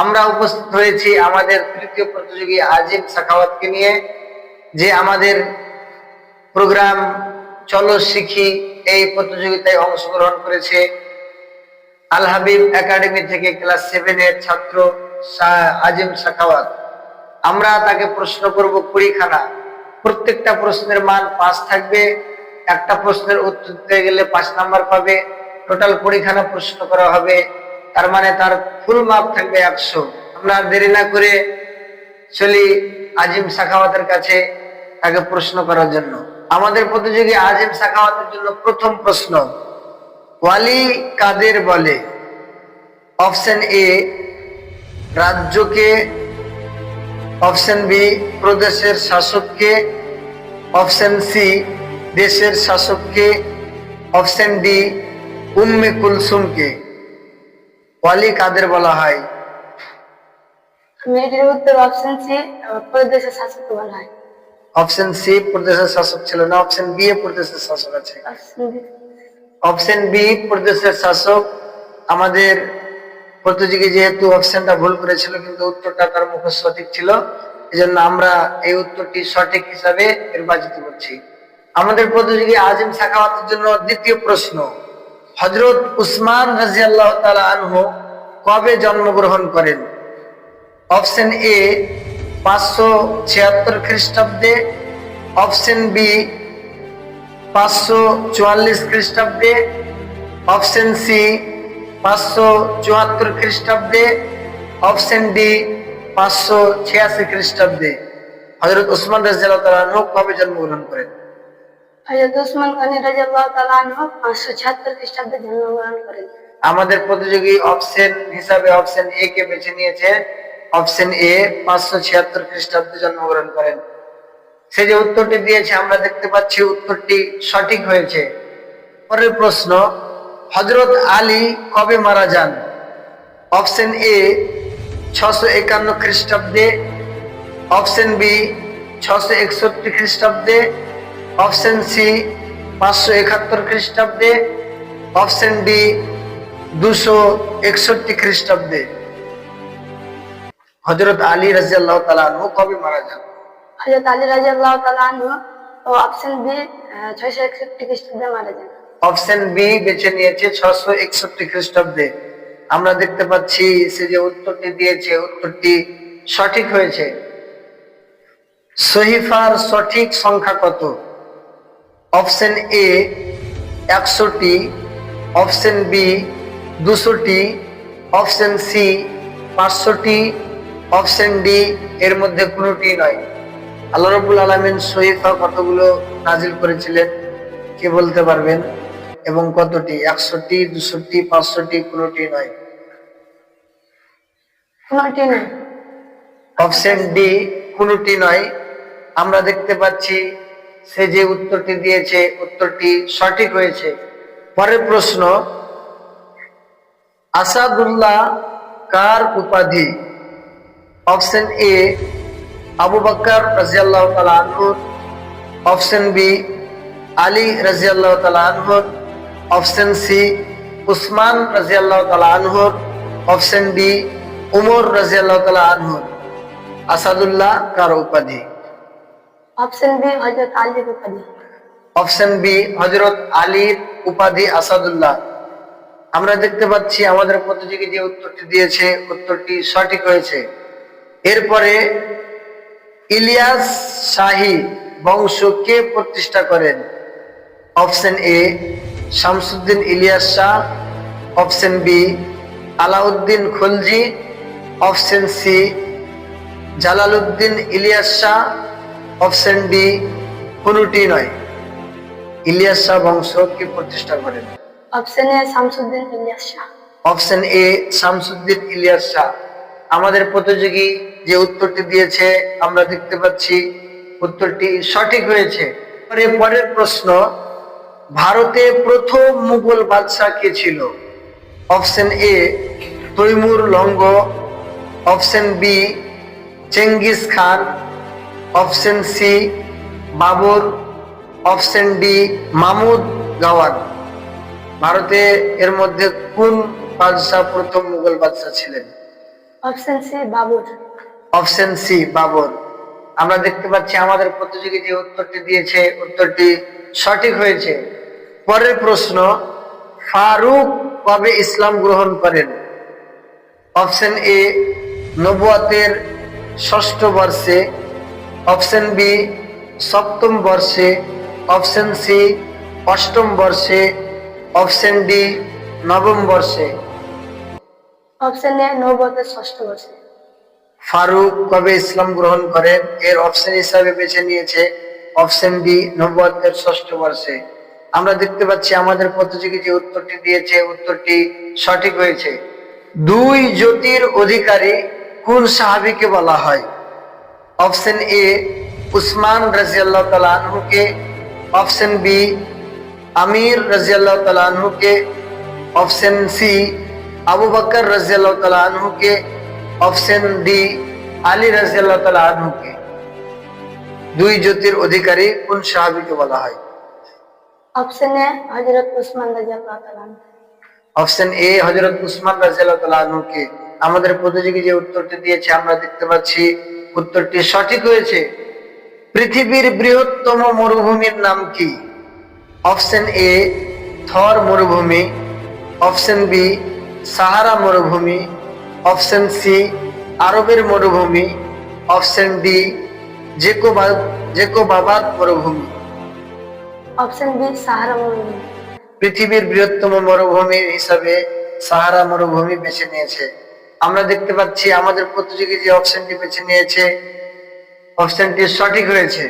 আমরা উপস্থিত হয়েছি আমাদের তৃতীয় প্রতিযোগী আজিম সাখাওয়াতকে নিয়ে, যে আমাদের প্রোগ্রাম চলো শিখি এই প্রতিযোগিতায় অংশগ্রহণ করেছে। আল হাবিব একাডেমি থেকে ক্লাস সেভেনের ছাত্র আজিম সাখাওয়াত। আমরা তাকে প্রশ্ন করব, কুড়িখানা। প্রত্যেকটা প্রশ্নের মান পাঁচ থাকবে। একটা প্রশ্নের উত্তর দিতে গেলে পাঁচ নাম্বার পাবে। টোটাল কুড়িখানা প্রশ্ন করা হবে। তার মানে তার ফুল মাপ থাকবে একশো। আমরা দেরি না করে চলি আজিম সাখাওয়াতের কাছে তাকে প্রশ্ন করার জন্য। আমাদের প্রতিযোগী আজিম সাখাওয়াতের জন্য প্রথম প্রশ্ন, ওয়ালি কাদের বলে? অপশন এ, রাজ্যকে। অপশন বি, প্রদেশের শাসককে। অপশন সি, দেশের শাসককে। অপশন ডি, উম্মে কুলসুমকে। ওয়ালি কাদের বলা হয়? মেয়েটির উত্তর অপশন সি প্রদেশের শাসককে বলা হয়। অপশন সি প্রদেশের শাসক ছিল না। অপশন বি প্রদেশের শাসক আছে। অপশন বি প্রদেশের শাসক আমাদের প্রতিযোগী যেহেতু অপশনটা ভুল করেছিল কিন্তু উত্তরটা তার মুখে সঠিক ছিল এজন্য আমরা এই উত্তরটি সঠিক হিসাবে নির্বাচিত করছি। আমাদের প্রতিযোগী আজিম সাখাওয়াতের জন্য দ্বিতীয় প্রশ্ন। হজরত উসমান রাজিয়াল্লাহ তালা আনহু কবে জন্মগ্রহণ করেন? অপশন এ, পাঁচশো ছিয়াত্তর খ্রিস্টাব্দে। অপশন বি, পাঁচশো চুয়াল্লিশ খ্রিস্টাব্দে। অপশন সি, পাঁচশো চুয়াত্তর খ্রিস্টাব্দে। অপশন ডি, পাঁচশো ছিয়াশি খ্রিস্টাব্দে। হজরত উসমান রাজু কবে জন্মগ্রহণ করেন? হজরত উসমান গনি রাজিয়াল্লাহু তাআলা আনহু 576 খ্রিস্টাব্দে জন্মগ্রহণ করেন। আমাদের প্রতিযোগী অপশন হিসাবে অপশন এ কে বেছে নিয়েছে। অপশন এ পাঁচশো ছিয়াত্তর খ্রিস্টাব্দে জন্মগ্রহণ করেন। সে যে উত্তরটি দিয়েছে, আমরা দেখতে পাচ্ছি উত্তরটি সঠিক হয়েছে। পরের প্রশ্ন হজরত আলী কবে মারা যান? অপশন এ ছশো একান্ন খ্রিস্টাব্দে, অপশন বি ছশো একষট্টি খ্রিস্টাব্দে অপশন সি পাঁচশো একাত্তর খ্রিস্টাব্দে। অপশন ডি দুশো একষট্টি খ্রিস্টাব্দে। হজরত আলী রাজিয়াল্লাহ তালু কবে মারা যান? হজরত আলী রাজিয়াল্লাহু তাআলা আনহু ও অপশন বি 661 খ্রিস্টাব্দে মারা যান। অপশন বি বেছে নিয়েছে ছশো একষট্টি খ্রিস্টাব্দে। আমরা দেখতে পাচ্ছি সে যে উত্তরটি দিয়েছে উত্তরটি সঠিক হয়েছে। সহিফার সঠিক সংখ্যা কত? অপশন এ একশোটি অপশন বি দুশোটি অপশন সি পাঁচশোটি অপশন ডি এর মধ্যে কোনোটি নয়। আল্লাহ রবুল আলমিন সহিফা কতগুলো নাজিল করেছিলেন কে বলতে পারবেন? এবং কতটি? একশোটি দুশোটি পাঁচশোটি কোনোটি নয়। অপশন ডি কোনোটি নয়। আমরা দেখতে পাচ্ছি সে যে উত্তরটি দিয়েছে, উত্তরটি সঠিক হয়েছে। পরের প্রশ্ন, আসাদুল্লাহ কার উপাধি? অপশন এ, আবু বকর রাজিয়াল্লাহ তালা আনহুর অপশন বি, আলী রাজিয়াল্লাহ তালা আনহুর অপশন সি, উসমান রাজিয়াল্লাহ আনহুর অপশন ডি, উমর রাজিয়াল্লাহ তালা আনহুর আসাদুল্লাহ কার উপাধি? অপশন বি হযরত আলী উপাধি অপশন বি আলীর উপাধি আসাদুল্লাহ আমরা দেখতে পাচ্ছি আমাদের প্রতিযোগী যে উত্তরটি দিয়েছে, উত্তরটি সঠিক হয়েছে। এরপরে ইলিয়াস শাহী বংশ কে প্রতিষ্ঠা করেন। Option A Shamsuddin Ilyas Shah. Option B Alauddin Khalji. Option C Jalaluddin Ilyas Shah. Option D কোনটি নয়। ইলিয়াস শাহ বংশ কে প্রতিষ্ঠা করেন। Option A Shamsuddin Ilyas Shah. Option A Shamsuddin Ilyas Shah. আমাদের প্রতিযোগী যে উত্তরটি দিয়েছে আমরা দেখতে পাচ্ছি উত্তরটি সঠিক হয়েছে। পরে পরের প্রশ্ন ভারতে প্রথম মুঘল বাদশাহ কে ছিল? Option A Timur Lang. Option B Genghis Khan. Option C Babur. Option D Mahmud Gawan. ভারতে এর মধ্যে কোন বাদশাহ প্রথম মুঘল বাদশাহ ছিলেন? Option C Babur. Option C Babur. আমরা দেখতে পাচ্ছি আমাদের প্রতিযোগী যে উত্তরটি দিয়েছে উত্তরটি সঠিক হয়েছে। পরের প্রশ্ন ফারুক কবে ইসলাম গ্রহণ করেন? অপশন এ নবুয়াতের ষষ্ঠ বর্ষে অপশন বি সপ্তম বর্ষে। অপশন সি অষ্টম বর্ষে। অপশন ডি নবম বর্ষে। অপশন এ নবতের ষষ্ঠ বর্ষে। ফারুক কবে ইসলাম গ্রহণ করেন? এর অপশন হিসাবে বেছে নিয়েছে অপশন ডি নবুয়াতের ষষ্ঠ বর্ষে। আমরা দেখতে পাচ্ছি আমাদের প্রতিযোগী যে উত্তরটি দিয়েছে উত্তরটি সঠিক হয়েছে। দুই জ্যোতির অধিকারী কোন সাহাবীকে বলা হয়? অপশন এ উসমান রাজিয়াল্লাহ তালা আনহুকে অপশন বি আমির রাজিয়াল্লাহ তালা আনহুকে অপশন সি আবু বকর রাজিয়াল্লাহ তালা আনহুকে অপশন ডি আলী রাজিয়াল্লাহ তালা আনহুকে দুই জ্যোতির অধিকারী কোন সাহাবীকে বলা হয়? অপশন এ হজরত উসমান রাজিয়াল্লাহু তাআলা। অপশন এ হজরত উসমান রাজিয়াল্লাহ আমাদের প্রতিযোগী যে উত্তরটি দিয়েছে আমরা দেখতে পাচ্ছি উত্তরটি সঠিক হয়েছে। পৃথিবীর বৃহত্তম মরুভূমির নাম কি? অপশন এ থর মরুভূমি। অপশন বি সাহারা মরুভূমি। অপশন সি আরবের মরুভূমি। অপশন ডি জেকোবা জেকোবাবাদ মরুভূমি। অপশন বি সাহারা মরুভূমি। পৃথিবীর বৃহত্তম মরুভূমি হিসাবে সাহারা মরুভূমি বেছে নিয়েছে। আমরা দেখতে পাচ্ছি আমাদের প্রতিযোগী যে অপশনটি বেছে নিয়েছে অপশনটি সঠিক হয়েছে।